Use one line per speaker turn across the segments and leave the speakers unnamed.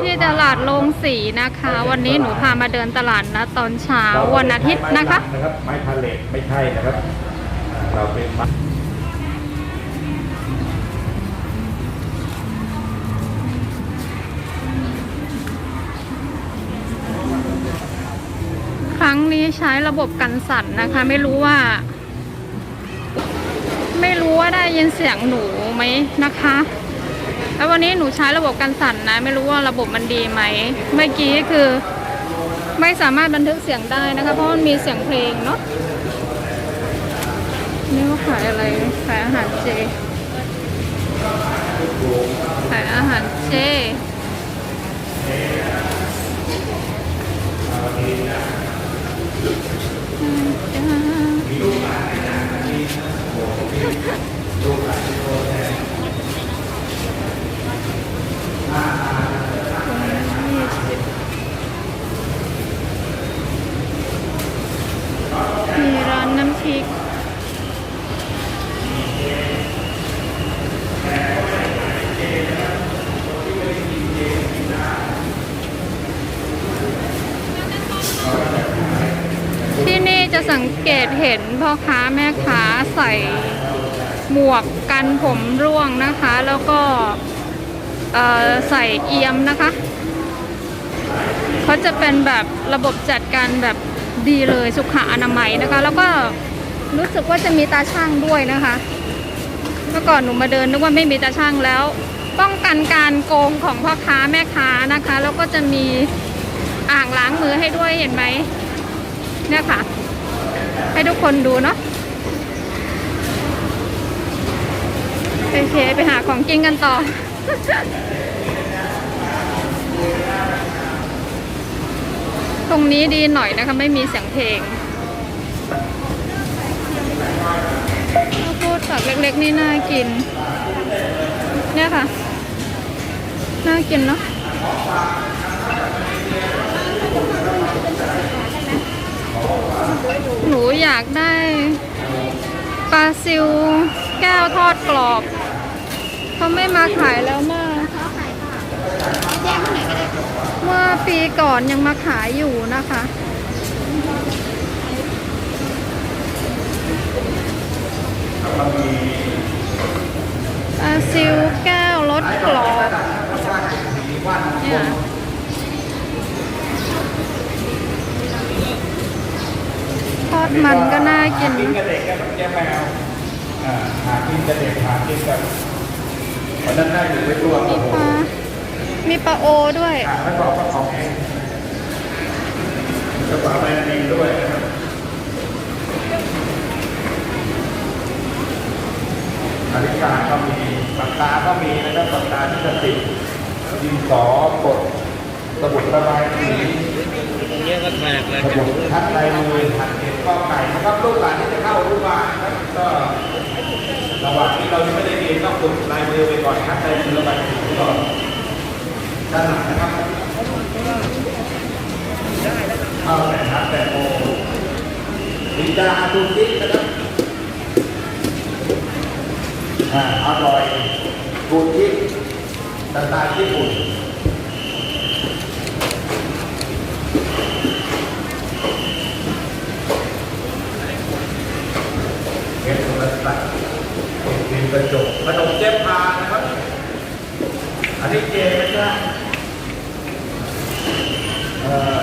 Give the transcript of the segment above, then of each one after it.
ที่ตลาดโรงสีนะคะ วันนี้หนูพามาเดินตลาดนะตอนเช้าวันอาทิตย์นะคะ
ไม้รับไม้พาเลตไม่ใช่นะครับอ่าเราเป็นไม้
ครั้งนี้ใช้ระบบกันสั่นนะคะ ไม่รู้ว่า ไม่รู้ว่าได้ยินเสียงหนูไหมนะคะ แล้ววันนี้หนูใช้ระบบกันสั่นนะ ไม่รู้ว่าระบบมันดีไหม เมื่อกี้คือไม่สามารถบันทึกเสียงได้นะคะ เพราะมันมีเสียงเพลงเนาะนี่ว่าขายอะไรขายอาหารเจขายอาหารเจ พริกที่นี่จะสังเกตเห็นพ่อค้าแม่ค้าใส่หมวกกันผมร่วงนะคะ แล้วก็ใส่เอียมนะคะ เขาจะเป็นแบบระบบจัดการแบบดีเลยสุขอนามัยนะคะ แล้วก็ รู้สึกว่าจะมีตาช่างด้วยนะคะ เมื่อก่อนหนูมาเดินนึกว่าไม่มีตาช่างแล้ว ป้องกันการโกงของพ่อค้าแม่ค้านะคะ แล้วก็จะมีอ่างล้างมือให้ด้วยเห็นไหมเนี่ยค่ะ ให้ทุกคนดูเนาะโอเคไปหาของกินกันต่อ ตรงนี้ดีหน่อยนะคะ ไม่มีเสียงเพลง ข้าวโพดฝักเล็กๆนี่น่ากิน เนี่ยค่ะ น่ากินเนาะหนูอยากได้ปลาซิวแก้วทอดกรอบ เขาไม่มาขายแล้วมากเมื่อปีก่อนยังมาขายอยู่นะคะ ปลาซิลแก้วรสกรอบเนี่ยทอดมันก็น่ากิน
หากินกับเด็กกับแก้แมวอ่าหากินกับเด็กหากินกับวันนั้นได้อยู่ไปตัว
มี
โอ้โห
ปลามีปลาโอด้วย
อ่าแล้วก็เอาของเองกระเป๋าแบรนด์เนมด้วยนะครับนาฬิกาก็มีปากกาก็มีนะครับปากกาที่จะติดดินสอกดสมุดระบายสี
ตรงเนี้ย ก็แปลกเลย
สมุดทัดลายมือทัดเขียนข้อไก่นะครับลูกหลานที่จะเข้ารูบานนะครับก็ระหว่างที่เรายังไม่ได้เรียนก็ฝึกลายมือไปก่อนทัดลายมือระบายสีก่อนด้านหลังนะครับเข้าแต่ทัดแต่โอดิจาอาตูตินะครับอ่าอร่อยกูทิสไตล์ญี่ปุ่น เห็นโทรศัพท์เห็นฟิล์ม กระจกขนมเจ๊พานะครับ อันนี้เจไม่ใช่เอ่อ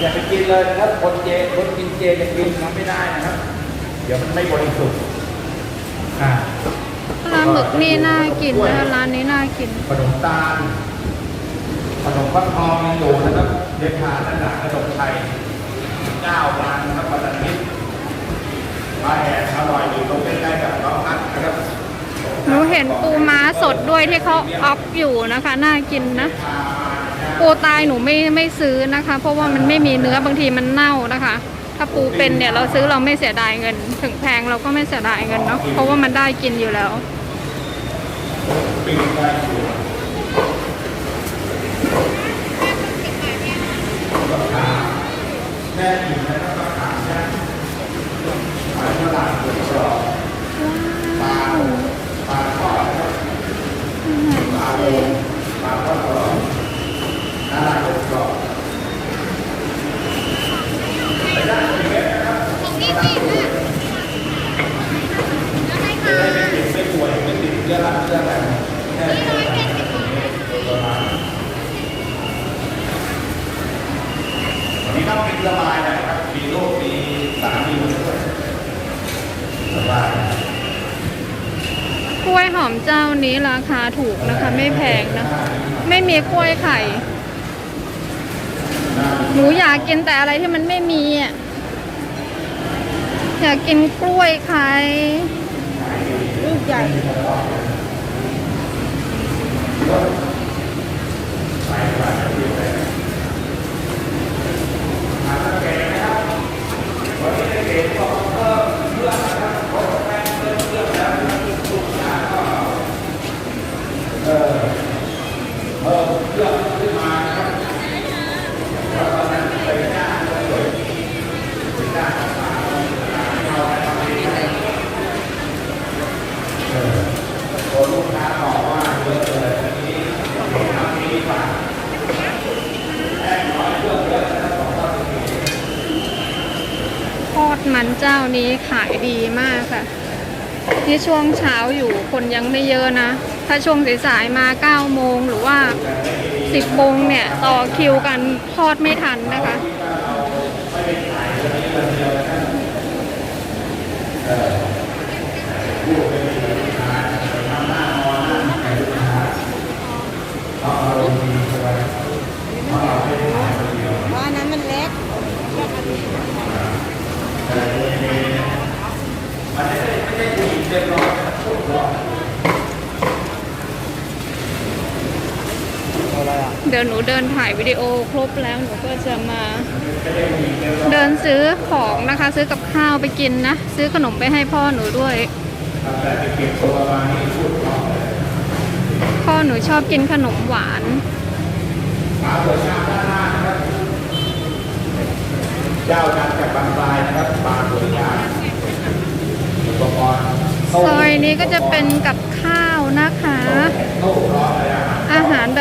อย่าไปกินเลยนะครับคนเจคนกินเจจะกินมันไม่ได้นะครับ เดี๋ยวมันไม่บริสุทธิ์อ่า
ปลาหมึกนี่น่ากินนะร้านนี้น่ากิน
ขนมตาลขนมฟักทองยังอยู่นะครับเจ๊พาด้านหลังขนมไทยเจ้าร้านนะครับปัตตานีปลาแหนอร่อยอยู่ตรงใกล้ๆกับน้องนัทนะครับ
หนู เห็นปูม้าสดด้วยที่เขาออฟอยู่นะคะ น่ากินนะปูตายหนูไม่ไม่ซื้อนะคะ เพราะว่ามันไม่มีเนื้อบางทีมันเน่านะคะ ถ้าปูเป็นเนี่ยเราซื้อเราไม่เสียดายเงิน ถึงแพงเราก็ไม่เสียดายเงินเนาะเพราะว่ามันได้กินอยู่แล้ว
ปิ้งได้อยู่ราคาแน่อิ่มนะครับ ปลาทอดนะครับปลาโลปลาทอดกรอบ สบายนะครับมีลูกมีสามีด้วยสบาย
กล้ วยหอมเจ้านี้ราคาถูกนะคะ ไม่แพงนะ ไม่มีกล้วยไข่ หนูอยากกินแต่อะไรที่มันไม่มีอะ อยากกินกล้วยไข่ลูกใหญ่ มันเจ้านี้ขายดีมากค่ะ ที่ช่วงเช้าอยู่คนยังไม่เยอะนะ ถ้าช่วงสายๆมา 9 โมงหรือว่า 10 โมงเนี่ย ต่อคิวกันทอดไม่ทันนะคะ
เพราะอันนั้นมันเล็ก
เดี๋ยวหนูเดินถ่ายวิดีโอครบแล้วหนูก็จะมา เดินซื้อของนะคะ ซื้อกับข้าวไปกินนะ ซื้อขนมไปให้พ่อหนูด้วย
พ่
อหนูชอบกินขนมหวาน
เปิดชามด้านหน้ารจ้าดังจากบางปลายนะครับปลาสวยาอุปกรณ์
ซอยนี้ก็จะเป็นกับข้าวนะคะ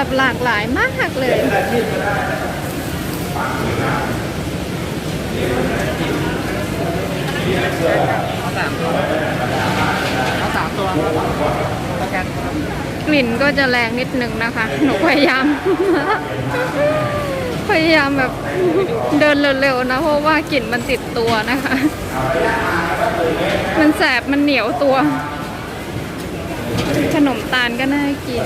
แบบหลากหลายมากเลย
อาชีพก็ได้นะครับปากสวยงามนี่เป็นอาชีพนี่เสื้อ
เอาสามตัวเอาสามตัวสแกน
กลิ่นก็จะแรงนิดนึงนะคะ หนูพยายาม พยายามแบบเดินเร็วๆนะ เพราะว่ากลิ่นมันติดตัวนะคะ มันแสบมันเหนียวตัว ขนมตาลก็น่ากิน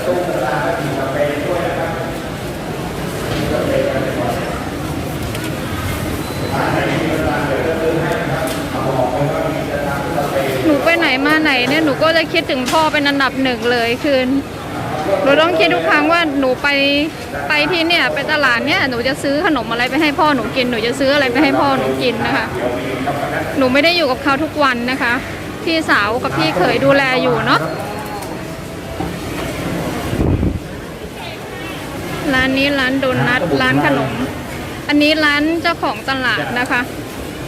หนูไปไหนมาไหนเนี่ยหนูก็จะคิดถึงพ่อเป็นอันดับหนึ่งเลยคือหนูต้องคิดทุกครั้งว่าหนูไปไปที่เนี่ยไปตลาดเนี่ยหนูจะซื้อขนมอะไรไปให้พ่อหนูกินหนูจะซื้ออะไรไปให้พ่อหนูกินนะคะ หนูไม่ได้อยู่กับเขาทุกวันนะคะ พี่สาวกับพี่เขยดูแลอยู่เนาะ ร้านนี้ร้านโดนัทร้านขนม อันนี้ร้านเจ้าของตลาดนะคะ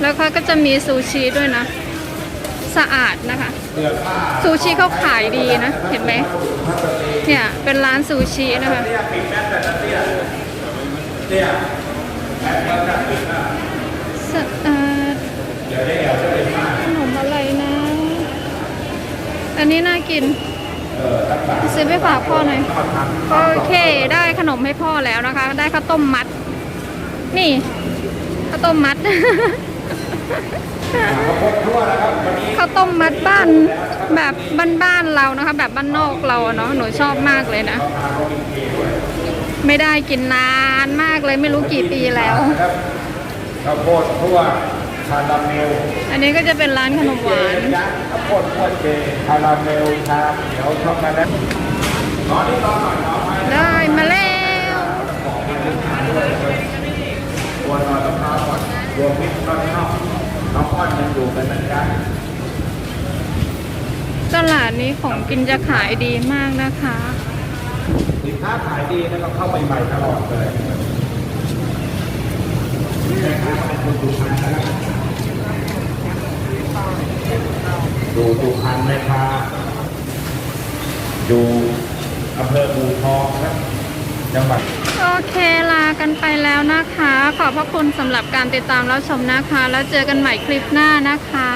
แล้วเขาก็จะมีซูชิด้วยนะ สะอาดนะคะ
เสื้อผ้า
ซูชิเขาขายดีนะ เห็นไหมเนี่ยเป็นร้านซูชินะคะ
เตี้ยปิดแมสแต่ละเตี้ยเตี้ยแมสก็จะปิดนะ
สะอาด
เดี๋ยวได้เอวจะเป็นมาก
ขนมอะไรนะ อันนี้น่ากิน
เออตั้งแต่
ซื้อไปฝากพ่อหน่อย
ทอดทำ
โอเคได้ขนมให้พ่อแล้วนะคะ ได้ข้าวต้มมัด นี่ข้าวต้มมัด
ข้าวโพดทั่วนะครับวันนี้
ข้าวต้มมัดบ้านแบบบ้านๆเรานะคะ แบบบ้านนอกเราอะเนาะหนูชอบมากเลยนะ
ทานโรบินเกด้วย
ไม่ได้กินนานมากเลยไม่รู้กี่ปีแล้ว
นะครับข้าวโพดทั่ว คาราเมล
อันนี้ก็จะเป็นร้านขนมหวาน
ยักษ์ข้าวโพดทั่วเจคาราเมลชาเขียวช็อกโกแลตรอนี่รอหน่อยรอไป
ได้มาแล้ว
ตัวหน่อยมะพร้าวก่อนรวมมิตรต้นข้าวน้องอ้อนยังอยู่กันนะครับ
ตลาดนี้ของกินจะขายดีมากนะคะ
สินค้าขายดีนะเราเข้าใหม่ๆตลอดเลยแม่ค้าเป็นคนดูพันน ดูดูพันแม่ค้าอยู่อำเภออูทองครับ จังหวัด
โอเคลากันไปแล้วนะคะ ขอบพระคุณสำหรับการติดตามรับชมนะคะ แล้วเจอกันใหม่คลิปหน้านะคะ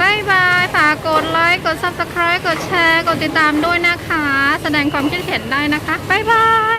บายบายฝากกดไลค์ กด subscribe กดแชร์ กดติดตามด้วยนะคะ แสดงความคิดเห็นได้นะคะบายบาย